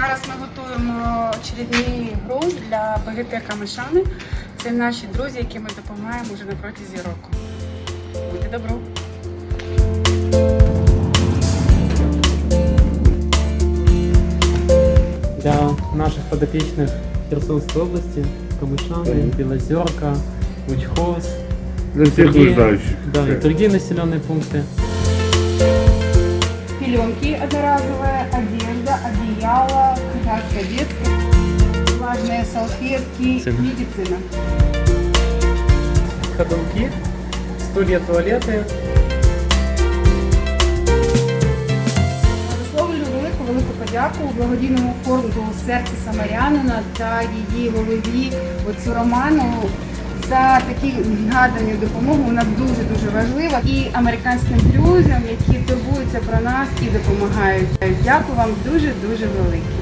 Зараз ми готуємо очередний груз для БГТ Камишани. Це наші друзі, які ми допомагаємо вже на протязі року. Будьте добро! Для наших подопічних Херсонської області Камишани, Білозерка, Учхоз, Для всех другие, да, и другие населенные пункты. Пеленки одноразовые. Влажные салфетки, Медицина. медицина. Ходунки, стулья, туалеты. Висловлюю велику велику подяку благодійному фонду серце Самарянина та її голові отцю Роману за такі надані допомогу. Вона дуже дуже важлива. І американським друзям, які турбуються про нас і допомагають. Дякую вам дуже дуже велике.